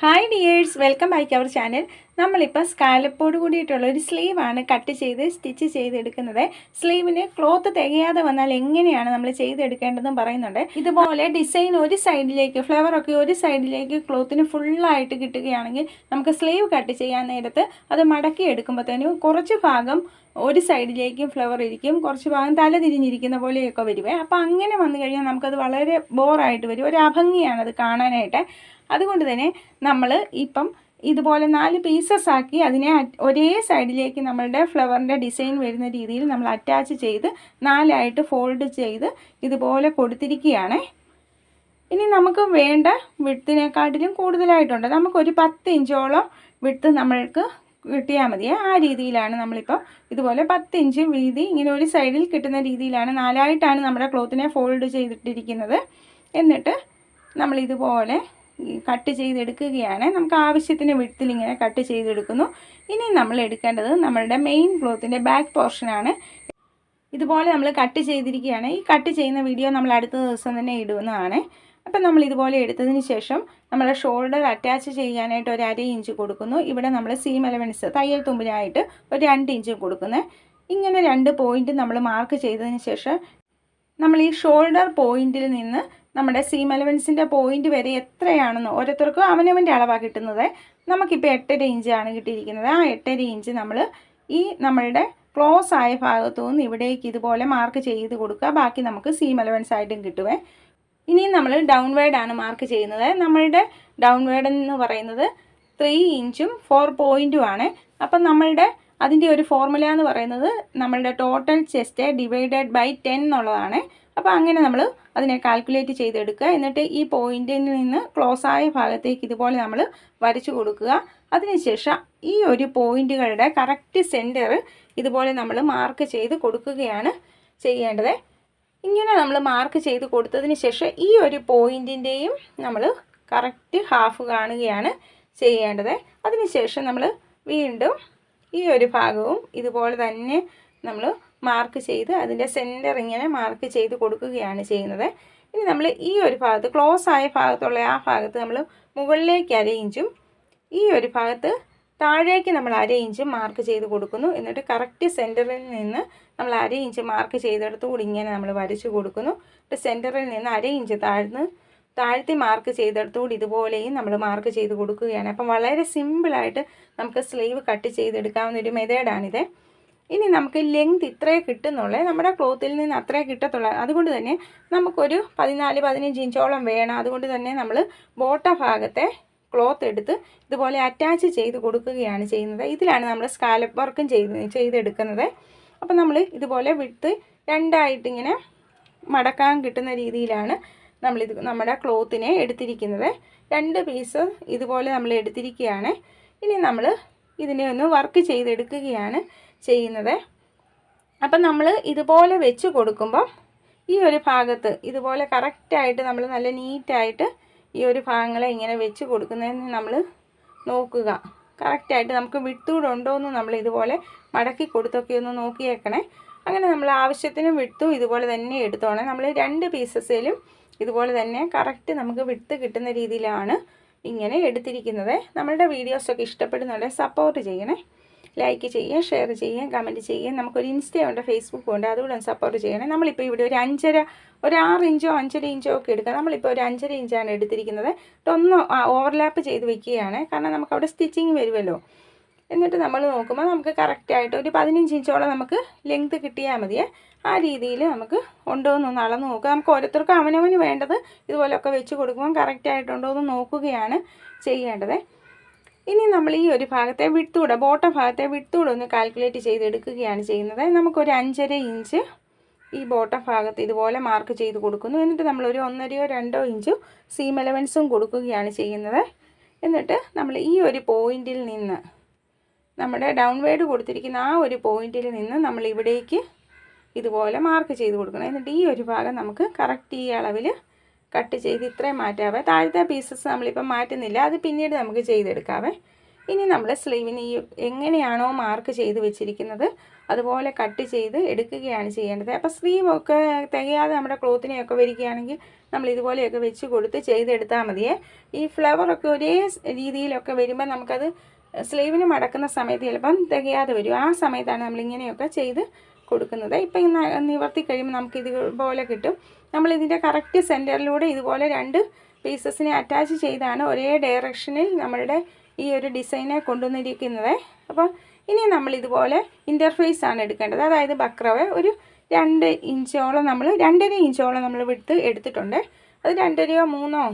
Hi dears welcome back our channel നമ്മളിപ്പോൾ സ്കാലപ്പോട് കൂടിയിട്ടുള്ള ഒരു സ്ലീവാണ് കട്ട് ചെയ്ത് സ്റ്റിച്ച് ചെയ്തെടുക്കുന്നത്. സ്ലീവിന് ക്ലോത്ത് തികയാതെ വന്നാൽ എങ്ങനെയാണ് നമ്മൾ ചെയ്തെടുക്കേണ്ടതെന്ന് പറയുന്നുണ്ട്. ഇതുപോലെ ഡിസൈൻ ഒരു സൈഡിലേക്ക് ഫ്ലവറൊക്കെ ഒരു സൈഡിലേക്ക് ക്ലോത്തിന് ഫുള്ളായിട്ട് കിട്ടുകയാണെങ്കിൽ നമുക്ക് സ്ലീവ് കട്ട് ചെയ്യാൻ നേരത്ത് അത് മടക്കി എടുക്കുമ്പോഴത്തേനും കുറച്ച് ഭാഗം ഒരു സൈഡിലേക്കും ഫ്ലവർ ഇരിക്കും കുറച്ച് ഭാഗം തല തിരിഞ്ഞിരിക്കുന്ന പോലെയൊക്കെ വരുവേ. അപ്പോൾ അങ്ങനെ വന്നു കഴിഞ്ഞാൽ നമുക്കത് വളരെ ബോറായിട്ട് വരും. ഒരു അഭംഗിയാണ് അത് കാണാനായിട്ട്. അതുകൊണ്ട് തന്നെ നമ്മൾ ഇപ്പം ഇതുപോലെ നാല് പീസസ് ആക്കി അതിനെ ഒരേ സൈഡിലേക്ക് നമ്മളുടെ ഫ്ലവറിന്റെ ഡിസൈൻ വരുന്ന രീതിയിൽ നമ്മൾ അറ്റാച്ച് ചെയ്ത് നാലായിട്ട് ഫോൾഡ് ചെയ്ത് ഇതുപോലെ കൊടുത്തിരിക്കുകയാണ്. ഇനി നമുക്ക് വേണ്ട വിട്ടിനെക്കാട്ടിലും കൂടുതലായിട്ടുണ്ട്. നമുക്കൊരു പത്ത് ഇഞ്ചോളം വിട്ട് നമ്മൾക്ക് കിട്ടിയാൽ മതി ആ രീതിയിലാണ് നമ്മളിപ്പോൾ ഇതുപോലെ പത്ത് ഇഞ്ച് വീതി ഇങ്ങനെ ഒരു സൈഡിൽ കിട്ടുന്ന രീതിയിലാണ് നാലായിട്ടാണ് നമ്മുടെ ക്ലോത്തിനെ ഫോൾഡ് ചെയ്തിട്ടിരിക്കുന്നത്. എന്നിട്ട് നമ്മൾ ഇതുപോലെ കട്ട് ചെയ്തെടുക്കുകയാണ്. നമുക്ക് ആവശ്യത്തിന് വിട്ടിൽ ഇങ്ങനെ കട്ട് ചെയ്തെടുക്കുന്നു. ഇനി നമ്മൾ എടുക്കേണ്ടത് നമ്മളുടെ മെയിൻ ക്ലോത്തിന്റെ ബാക്ക് പോർഷനാണ് ഇതുപോലെ നമ്മൾ കട്ട് ചെയ്തിരിക്കുകയാണ്. ഈ കട്ട് ചെയ്യുന്ന വീഡിയോ നമ്മൾ അടുത്ത ദിവസം തന്നെ ഇടുന്നതാണ്. അപ്പം നമ്മൾ ഇതുപോലെ എടുത്തതിന് ശേഷം നമ്മുടെ ഷോൾഡർ അറ്റാച്ച് ചെയ്യാനായിട്ട് ഒരു അര ഇഞ്ച് കൊടുക്കുന്നു. ഇവിടെ നമ്മൾ സീം എലവൻസ് തയ്യൽ തുമ്പിനായിട്ട് ഒരു രണ്ട് ഇഞ്ച് കൊടുക്കുന്നത് ഇങ്ങനെ രണ്ട് പോയിന്റ് നമ്മൾ മാർക്ക് ചെയ്തതിന് ശേഷം നമ്മൾ ഈ ഷോൾഡർ പോയിന്റിൽ നിന്ന് നമ്മുടെ സീം എലവൻസിന്റെ പോയിന്റ് വരെ എത്രയാണെന്ന് ഓരോരുത്തർക്കും അവനവന്റെ അളവാണ് കിട്ടുന്നത്. നമുക്കിപ്പോൾ എട്ടര ഇഞ്ചാണ് കിട്ടിയിരിക്കുന്നത്. ആ എട്ടര ഇഞ്ച് നമ്മൾ ഈ നമ്മളുടെ ക്ലോസ് ആയ ഭാഗത്തു നിന്ന് ഇവിടേക്ക് ഇതുപോലെ മാർക്ക് ചെയ്ത് കൊടുക്കുക. ബാക്കി നമുക്ക് സീം എലവൻസ് ആയിട്ടും കിട്ടുവേ. ഇനി നമ്മൾ ഡൗൺ ആണ് മാർക്ക് ചെയ്യുന്നത്. നമ്മളുടെ ഡൗൺ വേഡ് എന്ന് പറയുന്നത് ത്രീ ഇഞ്ചും ഫോർ പോയിന്റും ആണ്. അപ്പം നമ്മളുടെ അതിന്റെ ഒരു ഫോർമുല എന്ന് പറയുന്നത് നമ്മളുടെ total chest divided by ten എന്നുള്ളതാണ്. അപ്പോൾ അങ്ങനെ നമ്മൾ അതിനെ കാൽക്കുലേറ്റ് ചെയ്തെടുക്കുക. എന്നിട്ട് ഈ പോയിന്റിൽ നിന്ന് ക്ലോസ് ആയ ഭാഗത്തേക്ക് ഇതുപോലെ നമ്മൾ വരച്ചു കൊടുക്കുക. അതിനുശേഷം ഈ ഒരു പോയിന്റുകളുടെ കറക്റ്റ് സെന്റർ ഇതുപോലെ നമ്മൾ മാർക്ക് ചെയ്ത് കൊടുക്കുകയാണ് ചെയ്യേണ്ടത്. ഇങ്ങനെ നമ്മൾ മാർക്ക് ചെയ്ത് കൊടുത്തതിന് ശേഷം ഈ ഒരു പോയിന്റിന്റെയും നമ്മൾ കറക്റ്റ് ഹാഫ് കാണുകയാണ് ചെയ്യേണ്ടത്. അതിനുശേഷം നമ്മൾ വീണ്ടും ഈ ഒരു ഭാഗവും ഇതുപോലെ തന്നെ നമ്മൾ മാർക്ക് ചെയ്ത് അതിന്റെ സെന്റർ ഇങ്ങനെ മാർക്ക് ചെയ്ത് കൊടുക്കുകയാണ് ചെയ്യുന്നത്. ഇനി നമ്മൾ ഈ ഒരു ഭാഗത്ത് ക്ലോസ് ആയ ഭാഗത്തുള്ള ആ ഭാഗത്ത് നമ്മൾ മുകളിലേക്ക് അര ഇഞ്ചും ഈ ഒരു ഭാഗത്ത് താഴേക്ക് നമ്മൾ അര ഇഞ്ച് മാർക്ക് ചെയ്ത് കൊടുക്കുന്നു. എന്നിട്ട് കറക്റ്റ് സെന്ററിൽ നിന്ന് നമ്മൾ അര ഇഞ്ച് മാർക്ക് ചെയ്തെടുത്തുകൂടി ഇങ്ങനെ നമ്മൾ വരച്ച് കൊടുക്കുന്നു. എന്നിട്ട് സെന്ററിൽ നിന്ന് അര ഇഞ്ച് താഴ്ന്ന് താഴ്ത്തി മാർക്ക് ചെയ്തെടുത്തുകൂടി ഇതുപോലെയും നമ്മൾ മാർക്ക് ചെയ്ത് കൊടുക്കുകയാണ്. അപ്പം വളരെ സിമ്പിളായിട്ട് നമുക്ക് സ്ലീവ് കട്ട് ചെയ്തെടുക്കാവുന്ന ഒരു മെത്തേഡാണിത് ഇനി നമുക്ക് ലെങ്ത് ഇത്രയേ കിട്ടുന്നുള്ളേ. നമ്മുടെ ക്ലോത്തിൽ നിന്ന് അത്രേ കിട്ടത്തുള്ളൂ. അതുകൊണ്ട് തന്നെ നമുക്കൊരു പതിനാല് പതിനഞ്ച് ഇഞ്ചോളം വേണം. അതുകൊണ്ട് തന്നെ നമ്മൾ ബോട്ട ഭാഗത്തെ ക്ലോത്ത് എടുത്ത് ഇതുപോലെ അറ്റാച്ച് ചെയ്ത് കൊടുക്കുകയാണ് ചെയ്യുന്നത്. ഇതിലാണ് നമ്മൾ സ്കാലപ്പ് വർക്കും ചെയ്ത് ചെയ്തെടുക്കുന്നത്. അപ്പം നമ്മൾ ഇതുപോലെ വിട്ട് രണ്ടായിട്ടിങ്ങനെ മടക്കാൻ കിട്ടുന്ന രീതിയിലാണ് നമ്മളിത് നമ്മുടെ ക്ലോത്തിനെ എടുത്തിരിക്കുന്നത്. രണ്ട് പീസ് ഇതുപോലെ നമ്മൾ എടുത്തിരിക്കുകയാണ്. ഇനി നമ്മൾ ഇതിനെ ഒന്ന് വർക്ക് ചെയ്തെടുക്കുകയാണ് ചെയ്യുന്നത്. അപ്പം നമ്മൾ ഇതുപോലെ വെച്ച് കൊടുക്കുമ്പം ഈ ഒരു ഭാഗത്ത് ഇതുപോലെ കറക്റ്റായിട്ട് നമ്മൾ നല്ല നീറ്റായിട്ട് ഒരു ഭാഗങ്ങളെ ഇങ്ങനെ വെച്ച് കൊടുക്കുന്നതിന് നമ്മൾ നോക്കുക. കറക്റ്റായിട്ട് നമുക്ക് വിട്ടൂടെ ഉണ്ടോ എന്ന് നമ്മൾ ഇതുപോലെ മടക്കി കൊടുത്തൊക്കെ ഒന്ന് നോക്കിയേക്കണേ. അങ്ങനെ നമ്മൾ ആവശ്യത്തിന് വിട്ടും ഇതുപോലെ തന്നെ എടുത്തോണേ. നമ്മൾ രണ്ട് പീസസിലും ഇതുപോലെ തന്നെ കറക്റ്റ് നമുക്ക് വിട്ട് കിട്ടുന്ന രീതിയിലാണ് ഇങ്ങനെ എടുത്തിരിക്കുന്നത്. നമ്മളുടെ വീഡിയോസൊക്കെ ഇഷ്ടപ്പെടുന്നുണ്ടെങ്കിൽ സപ്പോർട്ട് ചെയ്യണേ. ലൈക്ക് ചെയ്യുക ഷെയർ ചെയ്യുക കമന്റ് ചെയ്യുക നമുക്കൊരു ഇൻസ്റ്റയുണ്ട് ഫേസ്ബുക്കും ഉണ്ട്. ഒന്ന് സപ്പോർട്ട് ചെയ്യണേ. നമ്മളിപ്പോൾ ഇവിടെ ഒരു അഞ്ചര ഒരു ആറ് ഇഞ്ചോ അഞ്ചര ഇഞ്ചോ ഒക്കെ എടുക്കുക നമ്മളിപ്പോൾ ഒരു അഞ്ചര ഇഞ്ചാണ് എടുത്തിരിക്കുന്നത്. ഒന്ന് ഓവർലാപ്പ് ചെയ്ത് വെക്കുകയാണ്. കാരണം നമുക്ക് അവിടെ സ്റ്റിച്ചിങ് വരുമല്ലോ. എന്നിട്ട് നമ്മൾ നോക്കുമ്പോൾ നമുക്ക് കറക്റ്റായിട്ട് ഒരു പതിനഞ്ച് ഇഞ്ചോളം നമുക്ക് ലെങ്ത് കിട്ടിയാൽ മതിയേ. ആ രീതിയിൽ നമുക്ക് ഉണ്ടോ എന്നൊന്ന് അളന്ന് നോക്കുക നമുക്ക് ഓരോരുത്തർക്കും അവനവന് വേണ്ടത് ഇതുപോലെയൊക്കെ വെച്ച് കൊടുക്കുമ്പോൾ കറക്റ്റായിട്ടുണ്ടോ എന്ന് നോക്കുകയാണ് ചെയ്യേണ്ടത്. ഇനി നമ്മൾ ഈ ഒരു ഭാഗത്തെ വിട്ടൂടെ ബോട്ടം ഭാഗത്തെ വിട്ടൂടെ ഒന്ന് കാൽക്കുലേറ്റ് ചെയ്തെടുക്കുകയാണ് ചെയ്യുന്നത്. നമുക്കൊരു അഞ്ചര ഇഞ്ച് ഈ ബോട്ടം ഭാഗത്ത് ഇതുപോലെ മാർക്ക് ചെയ്ത് കൊടുക്കുന്നു. എന്നിട്ട് നമ്മളൊരു ഒന്നരയോ രണ്ടോ ഇഞ്ച് സീം എലവൻസും കൊടുക്കുകയാണ് ചെയ്യുന്നത്. എന്നിട്ട് നമ്മൾ ഈ ഒരു പോയിന്റിൽ നിന്ന് നമ്മുടെ ഡൗൺ വേഡ് കൊടുത്തിരിക്കുന്ന ആ ഒരു പോയിന്റിൽ നിന്ന് നമ്മൾ ഇവിടേക്ക് ഇതുപോലെ മാർക്ക് ചെയ്ത് കൊടുക്കണം. എന്നിട്ട് ഈ ഒരു ഭാഗം നമുക്ക് കറക്റ്റ് ഈ അളവിൽ കട്ട് ചെയ്ത് ഇത്രയും മാറ്റാവേ. താഴത്തെ പീസസ് നമ്മളിപ്പം മാറ്റുന്നില്ല. അത് പിന്നീട് നമുക്ക് ചെയ്തെടുക്കാവേ. ഇനി നമ്മൾ സ്ലീവിന് ഈ എങ്ങനെയാണോ മാർക്ക് ചെയ്ത് വെച്ചിരിക്കുന്നത് അതുപോലെ കട്ട് ചെയ്ത് എടുക്കുകയാണ് ചെയ്യേണ്ടത്. അപ്പോൾ സ്ലീവ് ഒക്കെ തികയാതെ നമ്മുടെ ക്ലോത്തിനെയൊക്കെ വരികയാണെങ്കിൽ നമ്മൾ ഇതുപോലെയൊക്കെ വെച്ച് കൊടുത്ത് ചെയ്തെടുത്താൽ മതിയേ. ഈ ഫ്ലവറൊക്കെ ഒരേ രീതിയിലൊക്കെ വരുമ്പോൾ നമുക്കത് സ്ലീവിന് മടക്കുന്ന സമയത്ത് ചിലപ്പം തികയാതെ വരും. ആ സമയത്താണ് നമ്മൾ ഇങ്ങനെയൊക്കെ ചെയ്ത് കൊടുക്കുന്നത്. ഇപ്പം നിവർത്തി കഴിയുമ്പോൾ നമുക്ക് ഇതുപോലെ കിട്ടും. നമ്മൾ ഇതിന്റെ കറക്റ്റ് സെന്ററിലൂടെ ഇതുപോലെ രണ്ട് പീസസിനെ അറ്റാച്ച് ചെയ്താണ് ഒരേ ഡയറക്ഷനിൽ നമ്മളുടെ ഈ ഒരു ഡിസൈനെ കൊണ്ടുവന്നിരിക്കുന്നത്. അപ്പോൾ ഇനി നമ്മൾ ഇതുപോലെ ഇന്റർഫേസ് ആണ് എടുക്കേണ്ടത്. അതായത് ബക്രവ ഒരു രണ്ട് ഇഞ്ചോളം നമ്മൾ രണ്ടര ഇഞ്ചോളം നമ്മൾ വിടുത്ത് എടുത്തിട്ടുണ്ട്. അത് രണ്ടരയോ മൂന്നോ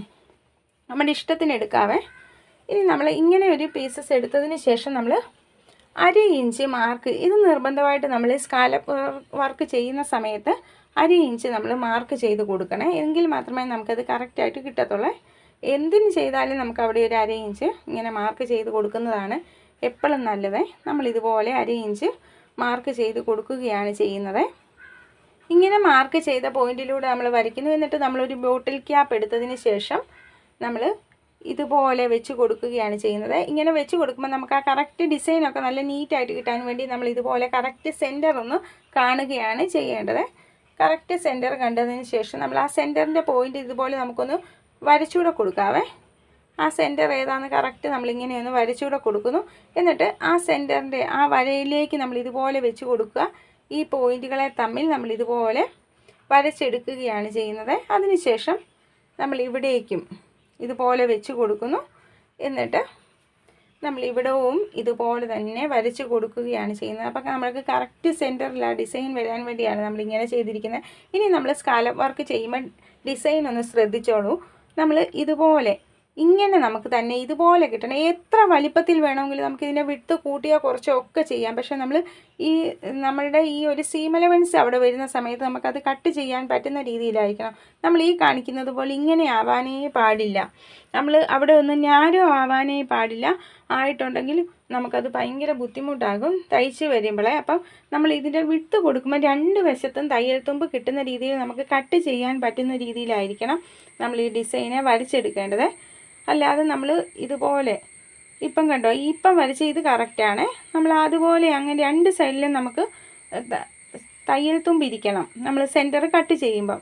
നമ്മുടെ ഇഷ്ടത്തിന് എടുക്കാവേ. ഇനി നമ്മൾ ഇങ്ങനെ ഒരു പീസസ് എടുത്തതിന് ശേഷം നമ്മൾ അര ഇഞ്ച് മാർക്ക് ഇത് നിർബന്ധമായിട്ട് നമ്മൾ സ്കാലപ്പ് വർക്ക് ചെയ്യുന്ന സമയത്ത് അര ഇഞ്ച് നമ്മൾ മാർക്ക് ചെയ്ത് കൊടുക്കണേ. എങ്കിൽ മാത്രമേ നമുക്കത് കറക്റ്റായിട്ട് കിട്ടത്തുള്ളൂ. എന്തിന് ചെയ്താലും നമുക്ക് അവിടെ ഒരു അര ഇഞ്ച് ഇങ്ങനെ മാർക്ക് ചെയ്ത് കൊടുക്കുന്നതാണ് എപ്പോഴും നല്ലത്. നമ്മൾ ഇതുപോലെ അര ഇഞ്ച് മാർക്ക് ചെയ്ത് കൊടുക്കുകയാണ് ചെയ്യുന്നത്. ഇങ്ങനെ മാർക്ക് ചെയ്ത പോയിന്റിലൂടെ നമ്മൾ വരയ്ക്കുന്നു. എന്നിട്ട് നമ്മളൊരു ബോട്ടിൽ ക്യാപ്പ് എടുത്തതിന് ശേഷം നമ്മൾ ഇതുപോലെ വെച്ച് കൊടുക്കുകയാണ് ചെയ്യുന്നത്. ഇങ്ങനെ വെച്ച് കൊടുക്കുമ്പോൾ നമുക്ക് ആ കറക്റ്റ് ഡിസൈനൊക്കെ നല്ല നീറ്റായിട്ട് കിട്ടാൻ വേണ്ടി നമ്മൾ ഇതുപോലെ കറക്റ്റ് സെന്റർ ഒന്ന് കാണുകയാണ് ചെയ്യേണ്ടത്. കറക്റ്റ് സെന്റർ കണ്ടതിന് ശേഷം നമ്മൾ ആ സെന്ററിന്റെ പോയിന്റ് ഇതുപോലെ നമുക്കൊന്ന് വരച്ചുകൂടെ കൊടുക്കാവേ. ആ സെന്റർ ഏതാണെന്ന് കറക്റ്റ് നമ്മളിങ്ങനെ ഒന്ന് വരച്ചുകൂടെ കൊടുക്കുന്നു. എന്നിട്ട് ആ സെന്ററിന്റെ ആ വരയിലേക്ക് നമ്മൾ ഇതുപോലെ വെച്ച് കൊടുക്കുക. ഈ പോയിന്റുകളെ തമ്മിൽ നമ്മൾ ഇതുപോലെ വരച്ചെടുക്കുകയാണ് ചെയ്യുന്നത്. അതിനുശേഷം നമ്മൾ ഇവിടേക്കും ഇതുപോലെ വെച്ച് കൊടുക്കുന്നു. എന്നിട്ട് നമ്മൾ ഇവിടവും ഇതുപോലെ തന്നെ വരച്ച് കൊടുക്കുകയാണ് ചെയ്യുന്നത്. അപ്പം നമ്മൾക്ക് കറക്റ്റ് സെന്ററിൽ ആ ഡിസൈൻ വരാൻ വേണ്ടിയാണ് നമ്മളിങ്ങനെ ചെയ്തിരിക്കുന്നത്. ഇനി നമ്മൾ സ്കാലപ്പ് വർക്ക് ചെയ്യുമ്പോൾ ഡിസൈൻ ഒന്ന് ശ്രദ്ധിച്ചോളൂ. നമ്മൾ ഇതുപോലെ ഇങ്ങനെ നമുക്ക് തന്നെ ഇതുപോലെ കിട്ടണം. എത്ര വലിപ്പത്തിൽ വേണമെങ്കിലും നമുക്ക് ഇതിന്റെ വിട്ട് കൂട്ടിയോ കുറച്ചോ ഒക്കെ ചെയ്യാം. പക്ഷേ നമ്മൾ ഈ നമ്മളുടെ ഈ ഒരു സീം അവിടെ വരുന്ന സമയത്ത് നമുക്കത് കട്ട് ചെയ്യാൻ പറ്റുന്ന രീതിയിലായിരിക്കണം. നമ്മൾ ഈ കാണിക്കുന്നത് പോലെ ഇങ്ങനെ ആവാനേ പാടില്ല. നമ്മൾ അവിടെ ഒന്നും ഞാരോ ആവാനേ പാടില്ല. ആയിട്ടുണ്ടെങ്കിൽ നമുക്കത് ഭയങ്കര ബുദ്ധിമുട്ടാകും തയ്ച്ച് വരുമ്പോഴേ അപ്പം നമ്മൾ ഇതിന്റെ വിട്ട് കൊടുക്കുമ്പോൾ രണ്ട് വശത്തും തയ്യൽ തുമ്പ് കിട്ടുന്ന രീതിയിൽ നമുക്ക് കട്ട് ചെയ്യാൻ പറ്റുന്ന രീതിയിലായിരിക്കണം നമ്മൾ ഈ ഡിസൈനെ വരച്ചെടുക്കേണ്ടത്. അല്ലാതെ നമ്മൾ ഇതുപോലെ ഇപ്പം കണ്ടോ ഇപ്പം വരച്ച ഇത് കറക്റ്റാണ് നമ്മൾ അതുപോലെ അങ്ങനെ രണ്ട് സൈഡിലും നമുക്ക് തയ്യൽ തുമ്പിരിക്കണം നമ്മൾ സെന്റർ കട്ട് ചെയ്യുമ്പം.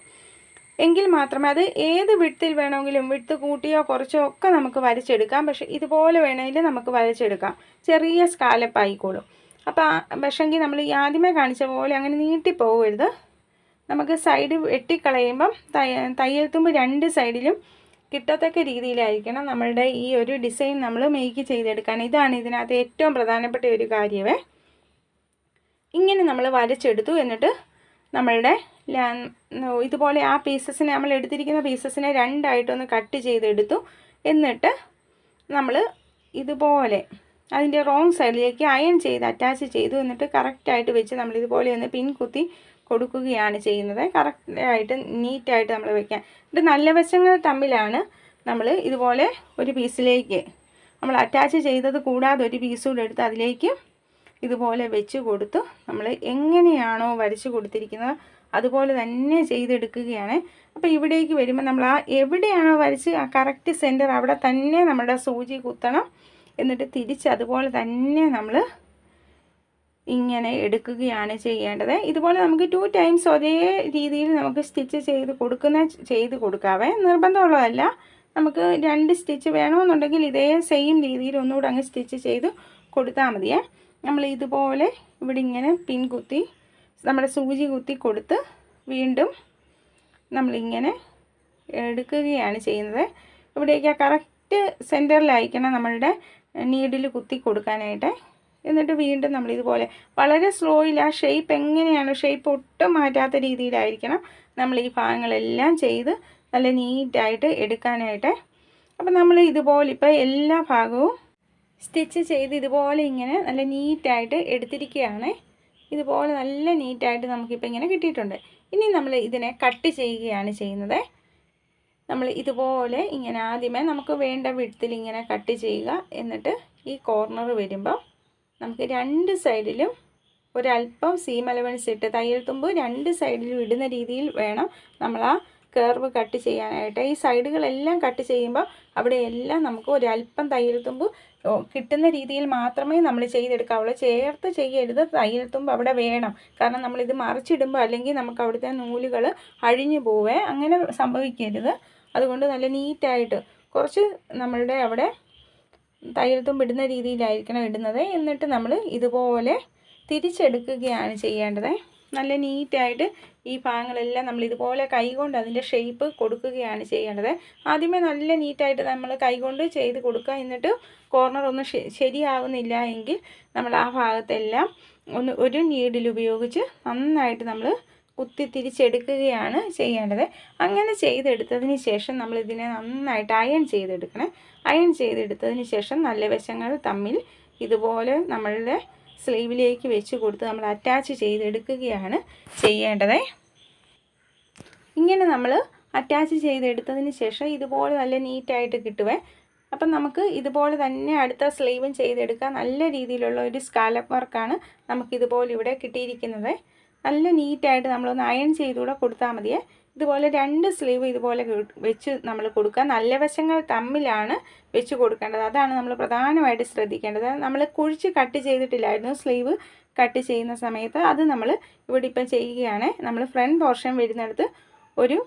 എങ്കിൽ മാത്രമേ അത് ഏത് വിടത്തിൽ വേണമെങ്കിലും വിടുത്ത് കൂട്ടിയോ കുറച്ചോ ഒക്കെ നമുക്ക് വരച്ചെടുക്കാം. പക്ഷെ ഇതുപോലെ വേണമെങ്കിൽ നമുക്ക് വരച്ചെടുക്കാം. ചെറിയ സ്കാലപ്പ് ആയിക്കോളും. അപ്പോൾ പക്ഷെങ്കിൽ നമ്മൾ ഈ ആദ്യമേ കാണിച്ച പോലെ അങ്ങനെ നീട്ടിപ്പോകരുത് നമുക്ക് സൈഡ് വെട്ടിക്കളയുമ്പം തയ്യ തയ്യൽ തുമ്പ് രണ്ട് സൈഡിലും കിട്ടത്തക്ക രീതിയിലായിരിക്കണം നമ്മളുടെ ഈ ഒരു ഡിസൈൻ നമ്മൾ മേക്ക് ചെയ്തെടുക്കാൻ. ഇതാണ് ഇതിനകത്ത് ഏറ്റവും പ്രധാനപ്പെട്ട ഒരു കാര്യമേ ഇങ്ങനെ നമ്മൾ വരച്ചെടുത്തു എന്നിട്ട് നമ്മളുടെ ഇതുപോലെ ആ പീസസിനെ നമ്മൾ എടുത്തിരിക്കുന്ന പീസസിനെ രണ്ടായിട്ടൊന്ന് കട്ട് ചെയ്തെടുത്തു. എന്നിട്ട് നമ്മൾ ഇതുപോലെ അതിന്റെ റോങ് സൈഡിലേക്ക് അയൺ ചെയ്ത് അറ്റാച്ച് ചെയ്തു എന്നിട്ട് കറക്റ്റായിട്ട് വെച്ച് നമ്മൾ ഇതുപോലെ ഒന്ന് പിൻ കുത്തി കൊടുക്കുകയാണ് ചെയ്യുന്നത്. കറക്റ്റായിട്ട് നീറ്റായിട്ട് നമ്മൾ വെക്കാൻ. ഇത് നല്ല വശങ്ങൾ തമ്മിലാണ് നമ്മൾ ഇതുപോലെ ഒരു പീസിലേക്ക് നമ്മൾ അറ്റാച്ച് ചെയ്തത് കൂടാതെ ഒരു പീസ് കൂടെ എടുത്ത് അതിലേക്ക് ഇതുപോലെ വെച്ച് കൊടുത്തു നമ്മൾ എങ്ങനെയാണോ വരച്ച് കൊടുത്തിരിക്കുന്നത് അതുപോലെ തന്നെ ചെയ്തെടുക്കുകയാണ്. അപ്പോൾ ഇവിടേക്ക് വരുമ്പോൾ നമ്മൾ ആ എവിടെയാണോ വരച്ച് ആ കറക്റ്റ് സെന്റർ അവിടെ തന്നെ നമ്മുടെ സൂചി കുത്തണം. എന്നിട്ട് തിരിച്ച് അതുപോലെ തന്നെ നമ്മൾ ഇങ്ങനെ എടുക്കുകയാണ് ചെയ്യേണ്ടത്. ഇതുപോലെ നമുക്ക് ടു ടൈംസ് ഒരേ രീതിയിൽ നമുക്ക് സ്റ്റിച്ച് ചെയ്ത് കൊടുക്കുന്ന ചെയ്ത് കൊടുക്കാവേ. നിർബന്ധമുള്ളതല്ല. നമുക്ക് രണ്ട് സ്റ്റിച്ച് വേണമെന്നുണ്ടെങ്കിൽ ഇതേ സെയിം രീതിയിൽ ഒന്നുകൂടെ അങ്ങ് സ്റ്റിച്ച് ചെയ്ത് കൊടുത്താൽ മതിയേ. നമ്മൾ ഇതുപോലെ ഇവിടെ ഇങ്ങനെ പിൻ കുത്തി നമ്മുടെ സൂചി കുത്തി കൊടുത്ത് വീണ്ടും നമ്മളിങ്ങനെ എടുക്കുകയാണ് ചെയ്യുന്നത്. ഇവിടേക്ക് കറക്റ്റ് സെന്ററിലായിരിക്കണം നമ്മളുടെ നീഡിൽ കുത്തി കൊടുക്കാനായിട്ട്. എന്നിട്ട് വീണ്ടും നമ്മൾ ഇതുപോലെ വളരെ സ്ലോയിൽ ആ ഷേപ്പ് എങ്ങനെയാണ് ഷേപ്പ് ഒട്ടും മാറ്റാത്ത രീതിയിലായിരിക്കണം നമ്മൾ ഈ ഭാഗങ്ങളെല്ലാം ചെയ്ത് നല്ല നീറ്റായിട്ട് എടുക്കാനായിട്ട്. അപ്പം നമ്മൾ ഇതുപോലെ ഇപ്പോൾ എല്ലാ ഭാഗവും സ്റ്റിച്ച് ചെയ്ത് ഇതുപോലെ ഇങ്ങനെ നല്ല നീറ്റായിട്ട് എടുത്തിരിക്കുകയാണ്. ഇതുപോലെ നല്ല നീറ്റായിട്ട് നമുക്കിപ്പോൾ ഇങ്ങനെ കിട്ടിയിട്ടുണ്ട്. ഇനി നമ്മൾ ഇതിനെ കട്ട് ചെയ്യുകയാണ് ചെയ്യുന്നത്. നമ്മൾ ഇതുപോലെ ഇങ്ങനെ ആദ്യമേ നമുക്ക് വേണ്ട വിടത്തിൽ ഇങ്ങനെ കട്ട് ചെയ്യുക. എന്നിട്ട് ഈ കോർണർ വരുമ്പോൾ നമുക്ക് രണ്ട് സൈഡിലും ഒരല്പം സീം അലവൻസ് ഇട്ട് തയ്യൽ തുമ്പ് രണ്ട് സൈഡിലും ഇടുന്ന രീതിയിൽ വേണം നമ്മൾ ആ കർവ് കട്ട് ചെയ്യാനായിട്ട്. ഈ സൈഡുകളെല്ലാം കട്ട് ചെയ്യുമ്പോൾ അവിടെ എല്ലാം നമുക്ക് ഒരല്പം തയ്യൽ തുമ്പ് കിട്ടുന്ന രീതിയിൽ മാത്രമേ നമ്മൾ ചെയ്തെടുക്കാവുള്ളൂ. ചേർത്ത് ചെയ്യരുത് തയ്യൽ തുമ്പ് അവിടെ വേണം. കാരണം നമ്മളിത് മറിച്ചിടുമ്പോൾ അല്ലെങ്കിൽ നമുക്ക് അവിടുത്തെ നൂലുകൾ അഴിഞ്ഞു പോവേ അങ്ങനെ സംഭവിക്കരുത്. അതുകൊണ്ട് നല്ല നീറ്റായിട്ട് കുറച്ച് നമ്മളുടെ അവിടെ തുമ്പ് ഇടുന്ന രീതിയിലായിരിക്കണം ഇടുന്നത്. എന്നിട്ട് നമ്മൾ ഇതുപോലെ തിരിച്ചെടുക്കുകയാണ് ചെയ്യേണ്ടത്. നല്ല നീറ്റായിട്ട് ഈ ഭാഗങ്ങളെല്ലാം നമ്മൾ ഇതുപോലെ കൈകൊണ്ട് അതിന്റെ ഷേപ്പ് കൊടുക്കുകയാണ് ചെയ്യേണ്ടത്. ആദ്യമേ നല്ല നീറ്റായിട്ട് നമ്മൾ കൈകൊണ്ട് ചെയ്ത് കൊടുക്കുക. എന്നിട്ട് കോർണർ ഒന്നും ശരിയാവുന്നില്ല എങ്കിൽ നമ്മൾ ആ ഭാഗത്തെല്ലാം ഒന്ന് ഒരു നീഡിൽ ഉപയോഗിച്ച് നന്നായിട്ട് നമ്മൾ കുത്തി തിരിച്ചെടുക്കുകയാണ് ചെയ്യേണ്ടത്. അങ്ങനെ ചെയ്തെടുത്തതിന് ശേഷം നമ്മൾ ഇതിനെ നന്നായിട്ട് അയൺ ചെയ്തെടുക്കണം. അയൺ ചെയ്തെടുത്തതിന് ശേഷം നല്ല വശങ്ങൾ തമ്മിൽ ഇതുപോലെ നമ്മളുടെ സ്ലീവിലേക്ക് വെച്ച് കൊടുത്ത് നമ്മൾ അറ്റാച്ച് ചെയ്തെടുക്കുകയാണ് ചെയ്യേണ്ടത്. ഇങ്ങനെ നമ്മൾ അറ്റാച്ച് ചെയ്തെടുത്തതിന് ശേഷം ഇതുപോലെ നല്ല നീറ്റായിട്ട് കിട്ടുവേ. അപ്പം നമുക്ക് ഇതുപോലെ തന്നെ അടുത്ത സ്ലീവും ചെയ്തെടുക്കാം. നല്ല രീതിയിലുള്ള ഒരു സ്കാലപ്പ് വർക്കാണ് നമുക്കിതുപോലെ ഇവിടെ കിട്ടിയിരിക്കുന്നത്. നല്ല നീറ്റായിട്ട് നമ്മളൊന്ന് അയൺ ചെയ്തുകൂടെ കൊടുത്താൽ മതിയേ. ഇതുപോലെ രണ്ട് സ്ലീവ് ഇതുപോലെ വെച്ച് നമ്മൾ കൊടുക്കുക. നല്ല വശങ്ങൾ തമ്മിലാണ് വെച്ച് കൊടുക്കേണ്ടത്. അതാണ് നമ്മൾ പ്രധാനമായിട്ട് ശ്രദ്ധിക്കേണ്ടത്. നമ്മൾ കുഴിച്ച് കട്ട് ചെയ്തിട്ടില്ലായിരുന്നു സ്ലീവ് കട്ട് ചെയ്യുന്ന സമയത്ത് അത് നമ്മൾ ഇവിടെ ഇപ്പം ചെയ്യുകയാണ്. നമ്മൾ ഫ്രണ്ട് പോർഷൻ വരുന്നിടത്ത് ഒരു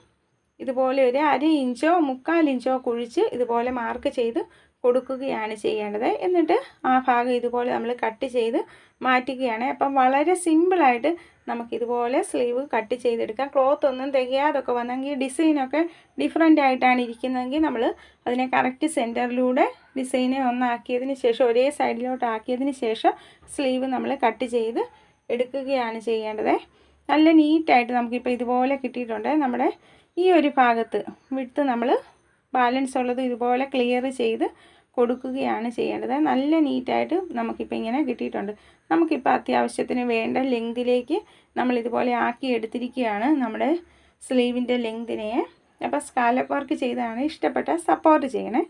ഇതുപോലെ ഒരു അര ഇഞ്ചോ മുക്കാൽ ഇഞ്ചോ കുഴിച്ച് ഇതുപോലെ മാർക്ക് ചെയ്ത് കൊടുക്കുകയാണ് ചെയ്യേണ്ടത്. എന്നിട്ട് ആ ഭാഗം ഇതുപോലെ നമ്മൾ കട്ട് ചെയ്ത് മാറ്റുകയാണ്. അപ്പം വളരെ സിമ്പിളായിട്ട് നമുക്കിതുപോലെ സ്ലീവ് കട്ട് ചെയ്തെടുക്കാം. ക്ലോത്ത് ഒന്നും തികയാതൊക്കെ വന്നെങ്കിൽ ഡിസൈനൊക്കെ ഡിഫറെന്റ് ആയിട്ടാണ് ഇരിക്കുന്നതെങ്കിൽ നമ്മൾ അതിനെ കറക്റ്റ് സെന്ററിലൂടെ ഡിസൈനെ ഒന്നാക്കിയതിന് ശേഷം ഒരേ സൈഡിലോട്ട് ആക്കിയതിന് ശേഷം സ്ലീവ് നമ്മൾ കട്ട് ചെയ്ത് എടുക്കുകയാണ് ചെയ്യേണ്ടത്. നല്ല നീറ്റായിട്ട് നമുക്കിപ്പോൾ ഇതുപോലെ കിട്ടിയിട്ടുണ്ട്. നമ്മുടെ ഈ ഒരു ഭാഗത്ത് വിട്ട് നമ്മൾ ബാലൻസ് ഉള്ളത് ഇതുപോലെ ക്ലിയർ ചെയ്ത് കൊടുക്കുകയാണ് ചെയ്യേണ്ടത്. നല്ല നീറ്റായിട്ട് നമുക്കിപ്പോൾ ഇങ്ങനെ കിട്ടിയിട്ടുണ്ട്. നമുക്കിപ്പോൾ അത്യാവശ്യത്തിന് വേണ്ട ലെങ്തിലേക്ക് നമ്മൾ ഇതുപോലെ ആക്കി എടുത്തിരിക്കുകയാണ് നമ്മുടെ സ്ലീവിന്റെ ലെങ്തിനെ. അപ്പോൾ സ്കാലപ്പ് വർക്ക് ചെയ്താണ് ഇഷ്ടപ്പെട്ട സപ്പോർട്ട് ചെയ്യണേ.